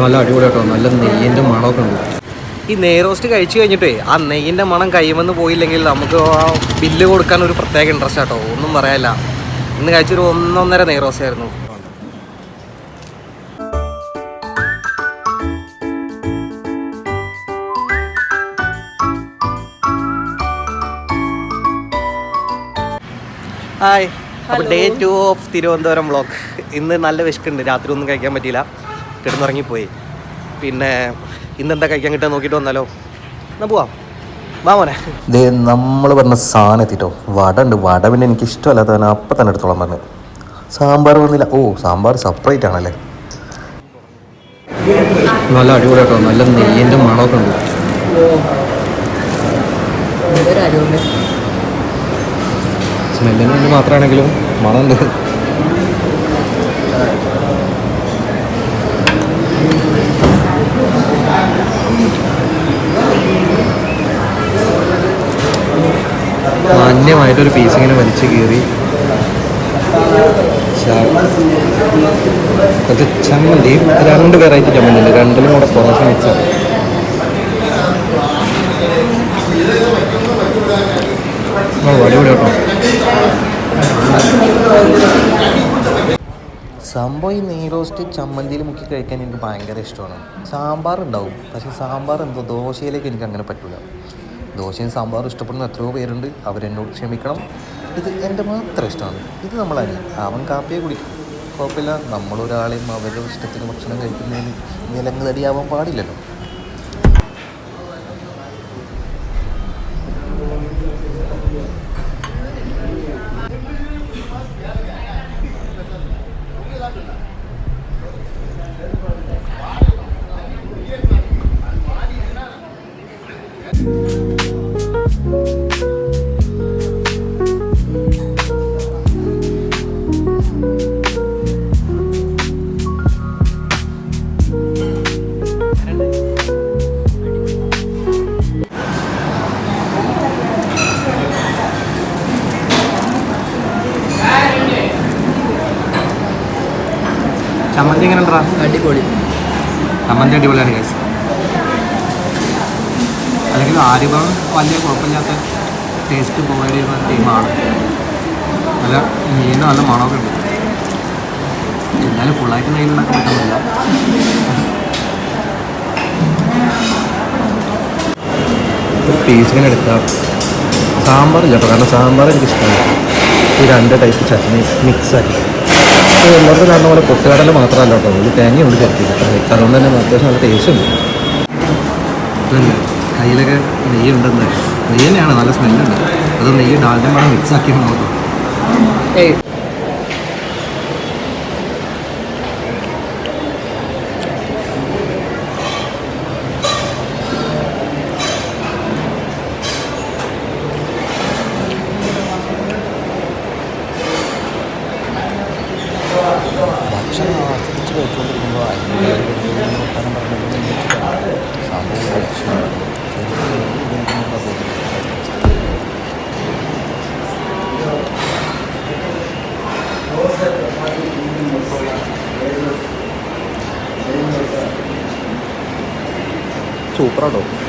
നല്ല അടിപൊളി കേട്ടോ. നല്ല നെയ്യിന്റെ മണമൊക്കെ ഉണ്ട്. ഈ നെയ്റോസ്റ്റ് കഴിച്ചു കഴിഞ്ഞിട്ടേ ആ നെയ്യിന്റെ മണം കൈമെന്ന് പോയില്ലെങ്കിൽ നമുക്ക് ആ ബില്ല് കൊടുക്കാൻ ഒരു പ്രത്യേക ഇൻട്രസ്റ്റ് ആട്ടോ. ഒന്നും പറയാനില്ല. ഇന്ന് കഴിച്ചൊരു ഒന്നൊന്നര നെയ്റോസ്റ്റ് ആയിരുന്നു. ഹായ് അപ്പോൾ day two of Thiruvananthapuram vlog ഇന്ന് നല്ല വിശക്കുണ്ട്. രാത്രി ഒന്നും കഴിക്കാൻ പറ്റിയില്ല. കിടന്നുറങ്ങിപ്പോയി. പിന്നെ ഇന്നെന്താ കഴിക്കാൻ കിട്ടാൻ നോക്കിയിട്ട് വന്നാലോ? എന്നാ പോവാം. വാ മോനെ. ഇത് നമ്മൾ പറഞ്ഞ സാധനം എത്തിട്ടോ. വട ഉണ്ട്. വട പിന്നെ എനിക്ക് ഇഷ്ടമല്ലാത്ത അപ്പം തന്നെ എടുത്തോളാൻ പറഞ്ഞു. സാമ്പാർ വന്നില്ല ഓ സാമ്പാർ സെപ്പറേറ്റ് ആണല്ലേ. നല്ല അടിപൊളിയാട്ടോ. നല്ല നെയ്യിന്റെ മണമൊക്കെ ഉണ്ട്. സ്മെല്ലിന് വേണ്ടി മാത്രമാണെങ്കിലും മണമുണ്ട്. മാന്യമായിട്ടൊരു പീസ് ഇങ്ങനെ വലിച്ചു കീറി. അത് ചമ്മന്തി. രണ്ട് വെറൈറ്റി ചമ്മന്തി ഉണ്ട്. രണ്ടിലും കൂടെ കുറച്ച് മിക്സ് അടിപൊളി കേട്ടോ സംഭവം ഈ നെയ്റോസ്റ്റ് ചമ്മന്തിയിൽ മുക്കി കഴിക്കാൻ എനിക്ക് ഭയങ്കര ഇഷ്ടമാണ്. സാമ്പാർ ഉണ്ടാവും പക്ഷെ സാമ്പാർ എന്തോ ദോശയിലേക്ക് എനിക്ക് അങ്ങനെ പറ്റില്ല ദോശയും സാമ്പാറും ഇഷ്ടപ്പെടുന്ന എത്രയോ പേരുണ്ട്. അവരെന്നോട് ക്ഷമിക്കണം. ഇത് എന്റെ മാത്രം ഇഷ്ടമാണ്. ഇത് നമ്മളല്ല അവൻ കാപ്പിയെ കുടിക്കും. കുഴപ്പമില്ല. നമ്മളൊരാളെയും അവരുടെ ഇഷ്ടത്തിന് ഭക്ഷണം കഴിക്കുന്നതിന് നിലങ്ങളടിയാവാൻ പാടില്ലല്ലോ. ചമ്മന്തി എങ്ങനെ ഉണ്ടാ? അടിപൊളി. ചമ്മന്തി അടിപൊളിയാണ് കേസ് അല്ലെങ്കിൽ ആര്യഭവൻ വലിയ കുഴപ്പമില്ലാത്ത ടേസ്റ്റ് പ്രൊവൈഡ് ചെയ്യുന്ന ടീമാണ് നല്ല മീൻ നല്ല മണമൊക്കെ ഉണ്ട്. എന്നാലും ഫുള്ളായിട്ട് നെയ്യിലുണ്ടാക്കാൻ പറ്റുന്നില്ല പീസ് ഇങ്ങനെ എടുക്കാം സാമ്പാറില്ല. ഇല്ല കാരണം സാമ്പാർ എനിക്ക് ഇഷ്ടമാണ് ഈ രണ്ട് ടൈപ്പ് ചട്നി മിക്സ് ആക്കി. ഇത് എല്ലാവർക്കും കാണുന്ന പോലെ പൊട്ടുകടല മാത്രമല്ല കേട്ടോ. ഒരു തേങ്ങ ഉണ്ട് ചേർത്തില്ല അതുകൊണ്ട് തന്നെ അത്യാവശ്യം നല്ല ടേസ്റ്റ് ഉണ്ട്. കയ്യിലൊക്കെ നെയ്യ് ഉണ്ടെന്ന് നെയ്യ് തന്നെയാണ്. നല്ല സ്മെല്ലുണ്ട് അത് നെയ്യ് ഡാലിന്റെ മണം മിക്സ് ആക്കി നോക്കും കഴിച്ചുകൊണ്ടിരിക്കുമ്പോൾ